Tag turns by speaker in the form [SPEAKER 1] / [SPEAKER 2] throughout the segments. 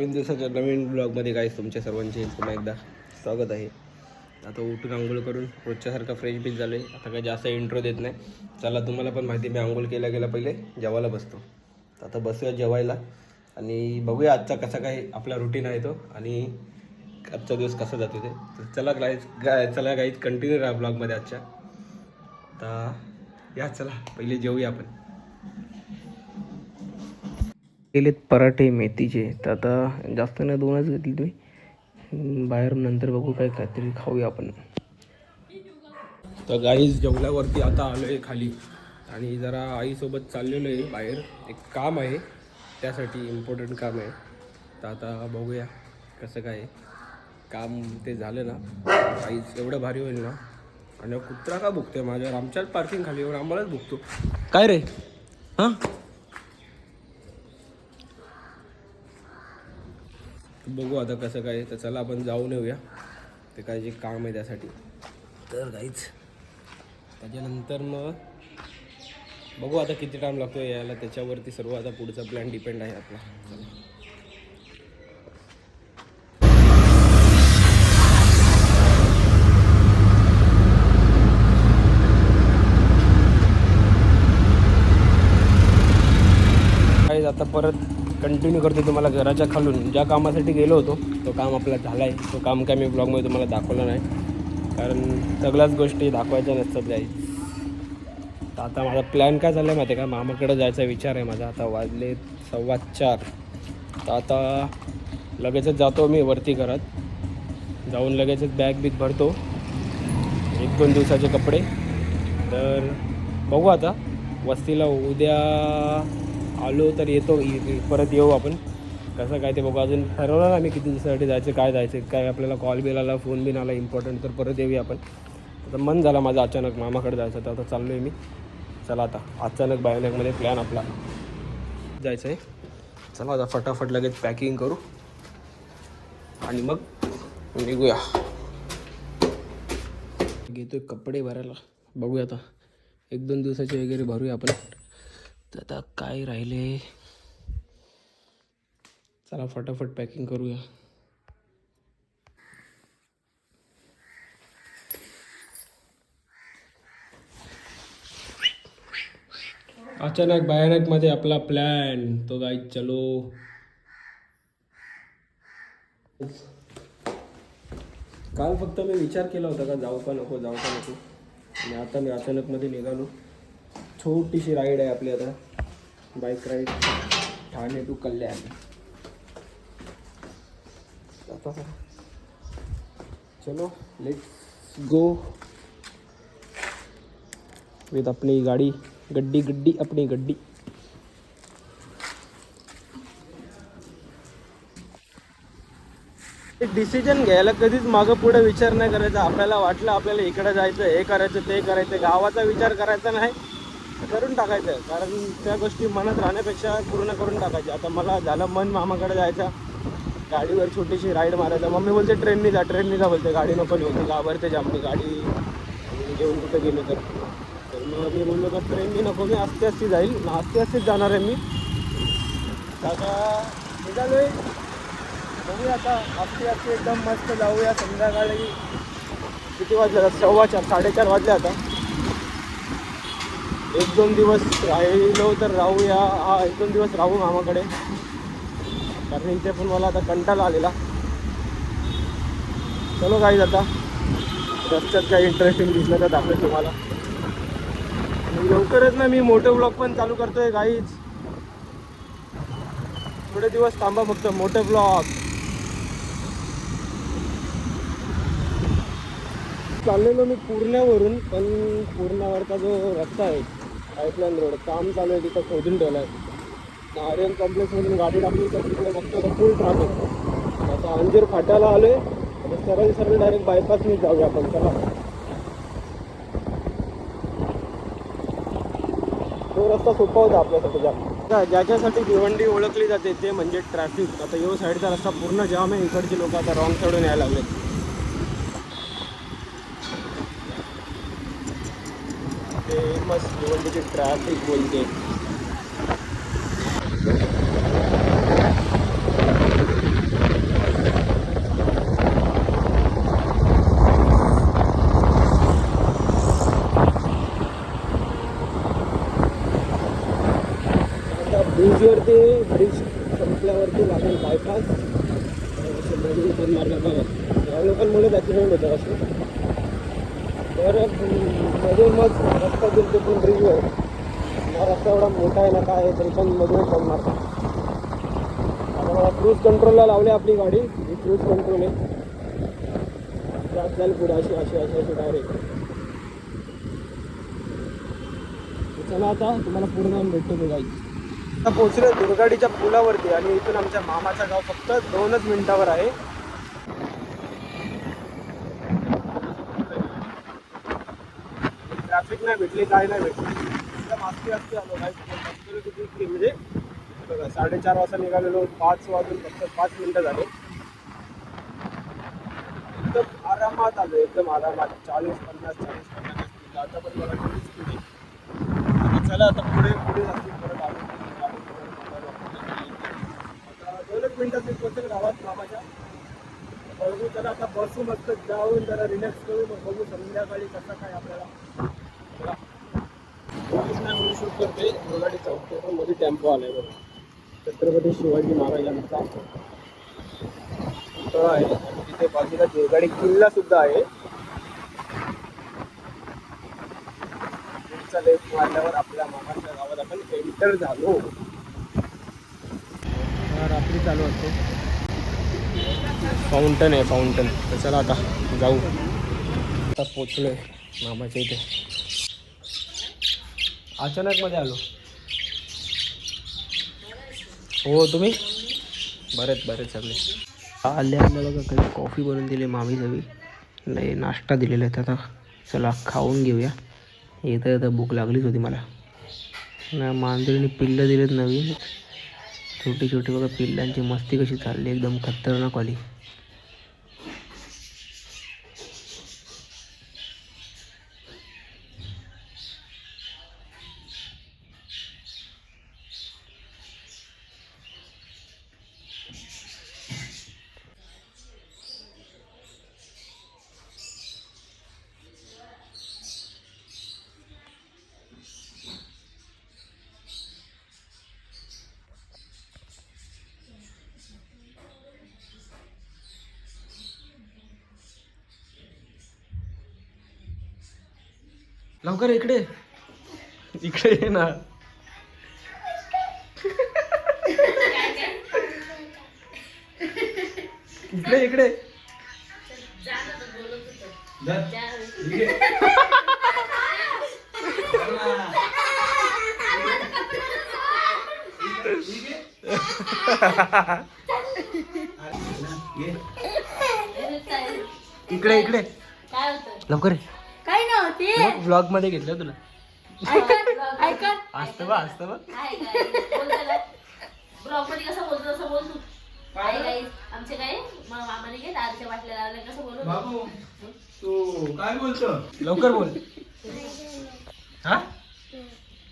[SPEAKER 1] नवीन दिवसाच्या नवीन ब्लॉगमध्ये काय तुमच्या सर्वांचे पुन्हा एकदा स्वागत आहे. आता उठून आंघोळ करून रोजच्यासारखा फ्रेश बीच झालो आहे आता काही जास्त इंट्रो देत नाही. चला तुम्हाला पण माहिती मी आंघोळ केल्या गेल्या पहिले जेवायला बसतो. आता बसूया जेवायला आणि बघूया आजचा कसा काय आपला रुटीन आहे तो आणि आजचा दिवस कसा जातो ते. तर चला गाईज गाय चला गाईज कंटिन्यू राहा ब्लॉगमध्ये आजच्या. आता या चला पहिले जेवूया आपण. केलेत पराठे मेथीचे तर आता जास्त नाही दोनच घेतली तुम्ही. बाहेर नंतर बघू काय काहीतरी खाऊया आपण. तर गाईज जेवल्यावरती आता आलो आहे खाली. आणि जरा आईसोबत चाललेलो आहे बाहेर. एक काम आहे त्यासाठी इम्पॉर्टंट काम आहे. तर आता बघूया कसं काय काम ते झालं ना. आईच एवढं भारी होईल ना. आणि कुत्रा का भुकतोय माझ्यावर? आमच्याच पार्किंग खाली येऊन आम्हालाच भुकतो. काय रे? हां? बघू आता कसं काय तर चला आपण जाऊन येऊया. ते काय जे काम आहे त्यासाठी. तर काहीच त्याच्यानंतर मग बघू आता किती टाईम लागतो यायला. त्याच्यावरती सर्व आता पुढचा प्लॅन डिपेंड आहे आपला. आता परत कंटिन्यू करतो तुम्हाला घराच्या खालून. ज्या कामासाठी गेलो होतो तो काम आपला झाला आहे तो काम काय मी ब्लॉगमध्ये तुम्हाला दाखवलं नाही. कारण सगळ्याच गोष्टी दाखवायच्या नसतात जाई तर आता माझा प्लॅन काय झाला आहे माहिती आहे का? मामाकडे जायचा विचार आहे माझा. आता वाजले सव्वा चार. तर आता लगेचच जातो मी वरती घरात. जाऊन लगेचच बॅग बिग भरतो. एक दोन दिवसाचे कपडे. तर बघू आता. वस्तीला उद्या आलो तर येतो परत येऊ आपण. कसं काय ते बघू. अजून ठरवलं ना आम्ही किती दिवसासाठी जायचं काय जायचं काय आपल्याला कॉल बिल आला फोन बिन आला इम्पॉर्टंट तर परत येऊया आपण. आता मन झाला माझा अचानक मामाकडे जायचं तर आता चाललो आहे मी. चला आता. अचानक बायोनॅकमध्ये प्लॅन आपला. जायचं आहे. चला आता फटाफट लगेच पॅकिंग करू. आणि मग निघूया. घेतो कपडे भरायला. बघूया आता. एक दोन दिवसाचे वगैरे भरूया आपण. तर आता काय राहिले? चला फटाफट पॅकिंग करूया. अचानक भयानकमध्ये आपला प्लॅन तो गाई चलो. काल फक्त मी विचार केला होता का जाऊ का नको जाऊ का नको. आणि आता मी अचानकमध्ये निघालो. छोटीशी राईड आहे आपली आता. Bike ride Thane to Kalyan. आता चलो लेट्स गो विथ अपनी गाड़ी. गड्डी गड्डी अपनी गड्डी. एक डिसिजन घ्यायला कधीच मागं पुढे विचार नाही करायचा. आपल्याला वाटलं आपल्याला इकडे जायचं हे करायचं ते करायचं गावाचा विचार करायचा नाही. करून टाकायचं कारण त्या गोष्टी मनात राहण्यापेक्षा पूर्ण करून टाकायच्या आता मला झालं मन मामाकडे जायचा. गाडीवर छोटीशी राईड मारायचा. मम्मी बोलते ट्रेननी जा ट्रेननी जा बोलते. गाडी नको नेऊ घाबरते जाम मी गाडी. घेऊन कुठं गेलो तर. मग मी बोललो का ट्रेननी नको मी आस्ते आस्ते जाईल. ना आस्ते आस्तेच जाणार आहे मी. काका आहे बघूया आता. आस्ते आस्ते एकदम मस्त जाऊया संध्याकाळी. किती वाजले आता? सव्वा चार साडेचार वाजले आता. एक दोन दिवस राहिलो तर राहूया. हा एक दोन दिवस राहू मामाकडे. कारण इथे पण मला आता कंटाळा आलेला. चलो काही आता. रस्त्यात काही इंटरेस्टिंग दिसलं तर दाखवेल तुम्हाला. लवकरच ना मी मोठे ब्लॉग पण चालू करतोय गाईच थोडे दिवस थांबा फक्त मोठे ब्लॉग चाललेलो मी पूर्ण्यावरून पण पूर्णावरचा जो रस्ता आहे पाईपलाईन रोड काम चालू आहे तिथं खोदून ठेवला आहे आर्यन कॉम्प्लेक्समधून गाडी टाकली तर तिकडे बघतो तर फुल ट्रॅफिक आता अंजीर फाट्याला आलो आहे सरळ सरळ डायरेक्ट बायपासनी जाऊया आपण. चला. तो रस्ता सोपा होता आपल्यासाठी जाम. ज्याच्यासाठी भिवंडी ओळखली जाते ते म्हणजे ट्रॅफिक आता यो साईडचा रस्ता पूर्ण जाम आहे. इकडचे लोक आता रॉंग साईडून यायला लागले बोलते ते ट्रॅफिक बोलते ब्रिजवरती आहे पण आता मला क्रूज कंट्रोलला लावली आपली गाडी. ही क्रूज कंट्रोल आहे. जात जाईल पुढे अशी अशी अशी अशी डायरेक्ट चला आता तुम्हाला पूर्ण भेटतो ते गाई आता पोचलो दुर्गाडीच्या पुलावरती आणि इथून आमच्या मामाचं गाव फक्त दोनच मिनिटावर आहे. ट्रॅफिक नाही भेटली काय नाही भेटली. एकदम असते आलो काय किती म्हणजे बघा साडेचार वाजता निघालेलो पाच वाजून फक्त पाच मिनिटं झाले. एकदम आरामात आलो एकदम आरामात. चाळीस पन्नास चाळीस पन्नास स्पीड आता पण मला थोडी स्पीड आहे चला आता पुढे पुढे जातील. परत आलो आता दोनच मिनिटात मी पोहोचेल गावात मामाच्या बघू चला आता बसू मस्त. जाऊन जरा रिलॅक्स करू मग बघू संध्याकाळी कसं काय आपल्याला चला. पोलीस नाही म्हणून शूट करते. दुर्गाडी चौकमध्ये टेम्पो आलाय बघा. छत्रपती शिवाजी महाराजांचा. पुतळा आहे. आणि तिथे बाजूला दुर्गाडी किल्ला सुद्धा आहे. पुढचा लेफ्ट मारल्यावर आपल्या मामाच्या गावात आपण एंटर झालो. रात्री चालू असतो. फाउंटन आहे फाउंटन तर चला आता जाऊ. आता पोचलोय मामाच्या इथे. अचानक मध्ये आलो. हो तुम्ही? बरेच बरेच सगळे आले आले बघा काही कॉफी बनवून दिली मामी जवी नाही नाश्ता दिलेला आहे आता. चला खाऊन घेऊया. येता येता भूक लागलीच होती मला. ना मांजरीने पिल्लं दिलेत नवीन. छोटी छोटी बघा पिल्लांची मस्ती कशी चालली. एकदम खतरनाक आली लवकर इकडे. इकडे ये ना. इकडे इकडे. इकडे इकडे.
[SPEAKER 2] काय होतं?
[SPEAKER 1] लवकर ब्लॉगमध्ये घेतलं तुला. असतं बा असतं बा.
[SPEAKER 2] कसं बोलतो तसं बोल तू. काय? गाईस आमचे काय? मग मामाने घे दारूच्या बाटल्या लावल्या कसं बोलू?
[SPEAKER 3] बाबू तू काय बोलतो?
[SPEAKER 1] लवकर बोल. हा?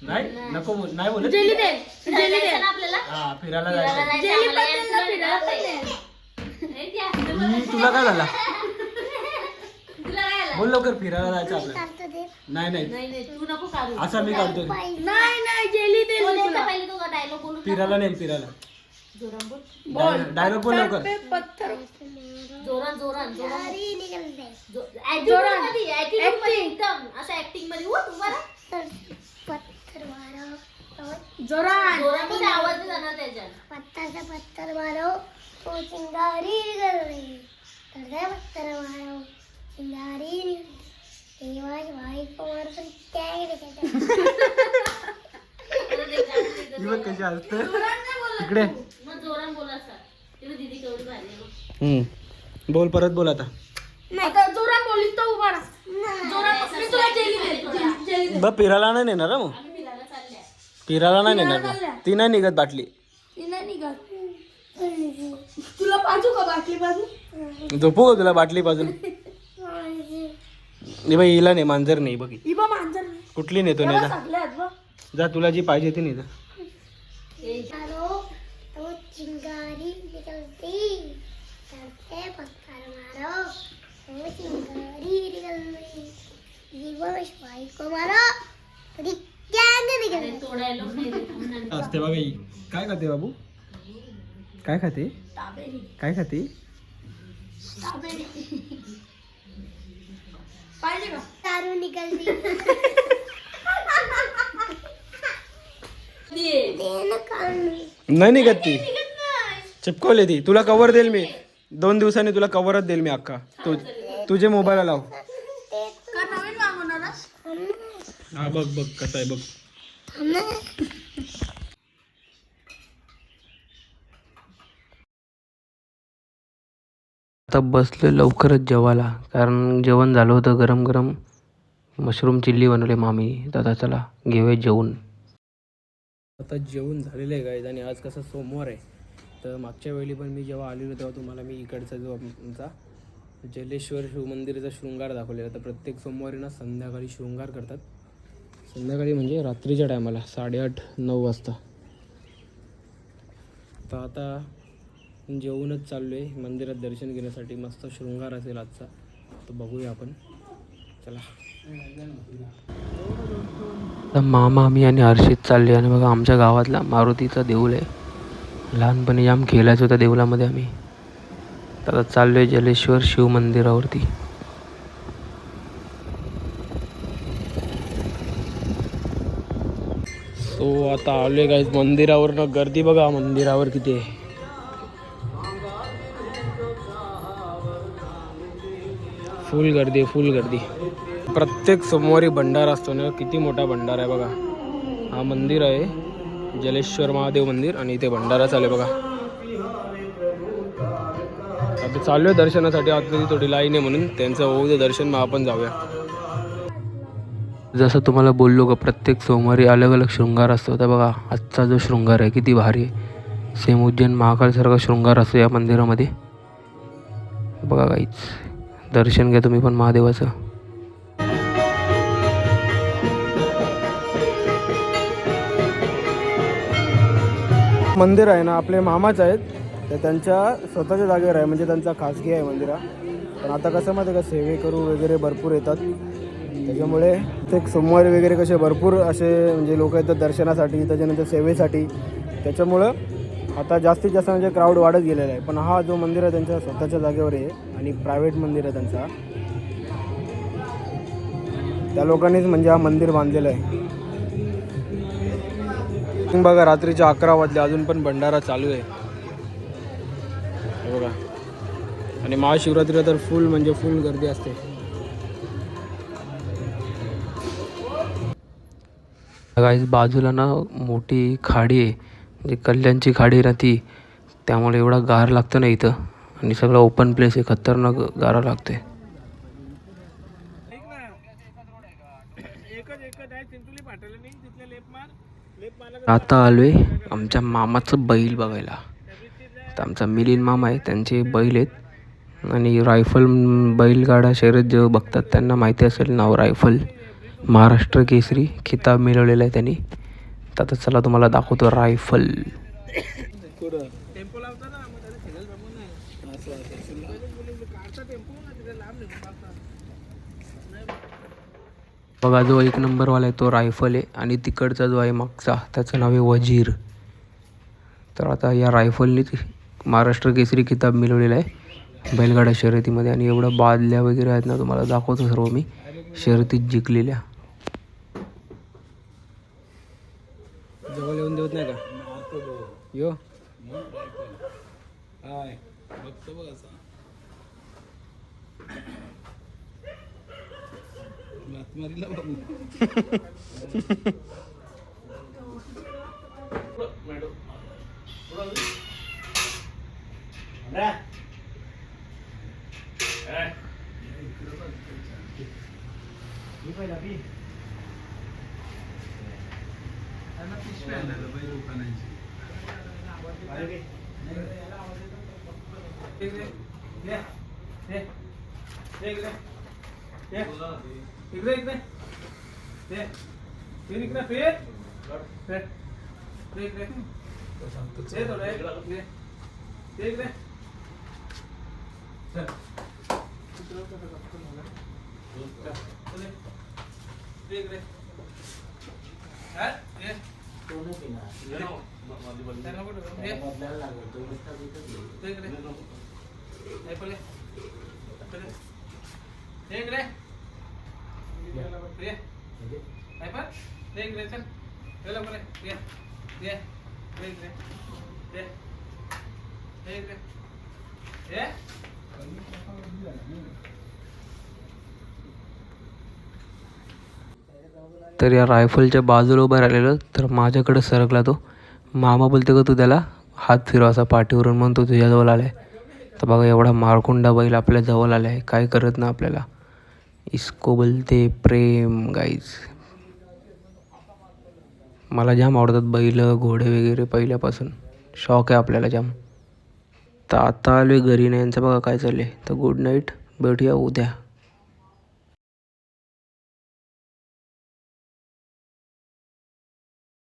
[SPEAKER 1] नाही? नको बोल. नाही बोल
[SPEAKER 2] जेली दे. जेली दे. आपल्याला?
[SPEAKER 1] हा फिरायला जायचं.
[SPEAKER 2] फिरायला पाहिजे. हे ती
[SPEAKER 1] तुला काय झाला? बोल लवकर फिरायला जायचं आपल्याला. नाही नाही.
[SPEAKER 2] नाही नाही तू नको काढू.
[SPEAKER 1] असा मी काढतोय.
[SPEAKER 2] नाही नाही जेली दे पहिले तो डायलॉग बोलू
[SPEAKER 1] फिरायला नाही फिरायला.
[SPEAKER 2] जोरान बोल.
[SPEAKER 1] डायलॉग बोल लवकर.
[SPEAKER 2] जोरान जोरान जोरान जो- attitude मध्ये attitude मध्ये एकदम. असं ऍक्टिंगमध्ये राहा.
[SPEAKER 4] जोरान
[SPEAKER 2] जोरामध्ये आवाज. नाही जाणार त्याच्यात.
[SPEAKER 4] मारो तो चिंगारी निघाली करता पत्तर मारो
[SPEAKER 1] ही कशी असते इकडे
[SPEAKER 2] बोल.
[SPEAKER 1] हम्म परत बोल आता
[SPEAKER 4] आता जोरान बोलीत तो उभा राहा जोरान मी तुला जेली दे जेली दे
[SPEAKER 1] बा फिरायला नाही नेणार ना मग
[SPEAKER 2] फिरायला
[SPEAKER 1] फिरायला नाही नेणार? ती नाही निघत बाटली
[SPEAKER 4] ती नाही निघत तुला पाजू का बाटली पाजू
[SPEAKER 1] झोपू का तुला बाटली पाजून नाही बाई हिला नाही मांजर नाही बघ ही.
[SPEAKER 4] बा मांजर
[SPEAKER 1] कुठली नेतो नाही जा जा तुला जी पाहिजे ती नाही जा
[SPEAKER 4] मारो तो चिंगारी निकलती करते पत्थर मारो. तो चिंगारी निकलती दिवस बाई को मारो. तरी गँग निकल रही
[SPEAKER 2] तो डायलॉग नाही रे, थांब ना.
[SPEAKER 1] असते बघा ही. काय खाते बाबू? काय खाते? काय खाते?
[SPEAKER 2] पाहिजे का
[SPEAKER 4] दारू
[SPEAKER 1] नाही. निघत ती. चिपकवली ती. तुला कवर देईल मी. दोन दिवसांनी तुला कवरच देईल मी अख्खा. तू तुझे मोबाईल लाव हा बघ बघ कसं आहे बघ. आता बसलो लवकरच जेवायला. कारण जेवण झालं होतं गरम गरम. मशरूम चिल्ली बनवले मामी. तर आता चला घेऊया जेवून आता जेवण झालेलं आहे गाईज आणि आज कसं सोमवार आहे. तर मागच्या वेळी पण मी जेव्हा आलेलो तेव्हा तुम्हाला मी इकडचा जो आमचा जलेश्वर शिवमंदिराचा शृंगार दाखवलेला. तर प्रत्येक सोमवारी ना संध्याकाळी शृंगार करतात. संध्याकाळी म्हणजे रात्रीच्या टायमाला साडेआठ नऊ वाजता. तर आता जेवूनच चाललो आहे मंदिरात दर्शन घेण्यासाठी मस्त शृंगार असेल आजचा. तर बघूया आपण. चला. तर मामा मी आणि हर्षित चालले आणि बघा आमच्या गावातला मारुतीचा देऊळ आहे. लहानपणी जाम खेळायचो त्या देऊळामध्ये आम्ही. तर आता चाललो आहे जलेश्वर शिव मंदिरावरती. सो आता आलोय काय मंदिरावरनं. गर्दी बघा मंदिरावर किती आहे. फुल गर्दी फुल गर्दी. प्रत्येक सोमवारी भंडारा असतो ना किती मोठा भंडारा आहे बघा. हा मंदिर आहे जलेश्वर महादेव मंदिर आणि इथे भंडारा चालू आहे बघा. आता चालू आहे दर्शनासाठी आतमध्ये थोडी लाईन आहे म्हणून त्यांचं होऊ दे दर्शन मग आपण जाऊया. जसं तुम्हाला बोललो का प्रत्येक सोमवारी अलग अलग शृंगार असतो. तर बघा आजचा जो शृंगार आहे किती भारी आहे. सेम उज्जैन महाकालसारखा शृंगार असतो या मंदिरामध्ये. बघा काहीच दर्शन घ्या तुम्ही पण महादेवाचं. मंदिर आहे ना आपले मामाच आहेत. ते त्यांच्या स्वतःच्या जागेवर आहे म्हणजे त्यांचा खासगी आहे मंदिरा पण आता कसं माहिती आहे का सेवेकरू वगैरे भरपूर येतात. त्याच्यामुळे ते सोमवारी वगैरे कसे भरपूर असे म्हणजे लोक येतात दर्शनासाठी त्याच्यानंतर सेवेसाठी. त्याच्यामुळं आता जास्तीत जास्त म्हणजे क्राऊड वाढत गेलेला आहे. पण हा जो मंदिर आहे त्यांच्या स्वतःच्या जागेवर आहे आणि प्रायव्हेट मंदिर आहे त्यांचा. त्या लोकांनीच म्हणजे हा मंदिर बांधलेलं आहे. बघा रात्रीच्या अकरा वाजले. अजून पण भंडारा चालू आहे. बघा. आणि महाशिवरात्रीला तर फुल म्हणजे फुल गर्दी असते. गाईज बाजूला ना मोठी खाडी आहे. म्हणजे कल्याणची खाडी राहती त्यामुळे एवढा गार लागतं ना इथं. आणि सगळं ओपन प्लेस आहे खतरनाक गारा लागते आता आलोय आमच्या मामाचं बैल बघायला. तर आमचा मिलिंद मामा आहे त्यांचे बैल आहेत. आणि रायफल बैलगाडा शर्यत जे बघतात त्यांना माहिती असेल नाव रायफल. महाराष्ट्र केसरी खिताब मिळवलेला आहे त्यांनी. तर आता चला तुम्हाला दाखवतो रायफल. बघा जो एक नंबरवाला आहे तो रायफल आहे आणि तिकडचा जो आहे मागचा त्याचं नाव आहे वजीर. तर आता या रायफलने महाराष्ट्र केसरी किताब मिळवलेला आहे. बैलगाडा शर्यतीमध्ये आणि एवढं बादल्या वगैरे आहेत ना तुम्हाला दाखवतो सर्व मी. शर्यतीत जिंकलेल्या. जवळ येऊन देत नाही का? यो.
[SPEAKER 3] हाय. बघतो बघ असा मारीला बघू. मॅडम. त्याला पिशवी आणायला पाहिजे दुकानांची. इकडे इकडे ये. ये इकडे. ये पहिले. पहिले. ये इकडे. ये. काय पण? ये इकडे चल. ये लवकर ये. ये. ये. ये इकडे. ये. ये इकडे. ये.
[SPEAKER 5] तर या रायफलच्या बाजूला उभा राहिलेलो तर माझ्याकडे सरकला तो. मामा बोलते का तू त्याला हात फिरवा असा पाठीवरून म्हणतो तुझ्याजवळ आलाय. तर बघा एवढा मारकुंडा बैल आपल्या जवळ आला आहे काय करत ना आपल्याला. इसको बोलते प्रेम गाईज मला जाम आवडतात बैल घोडे वगैरे पहिल्यापासून. शौक आहे आपल्याला जाम. तर आता आलो आहे घरी नाही यांचं बघा काय चाललं आहे तर गुड नाईट भेटूया उद्या.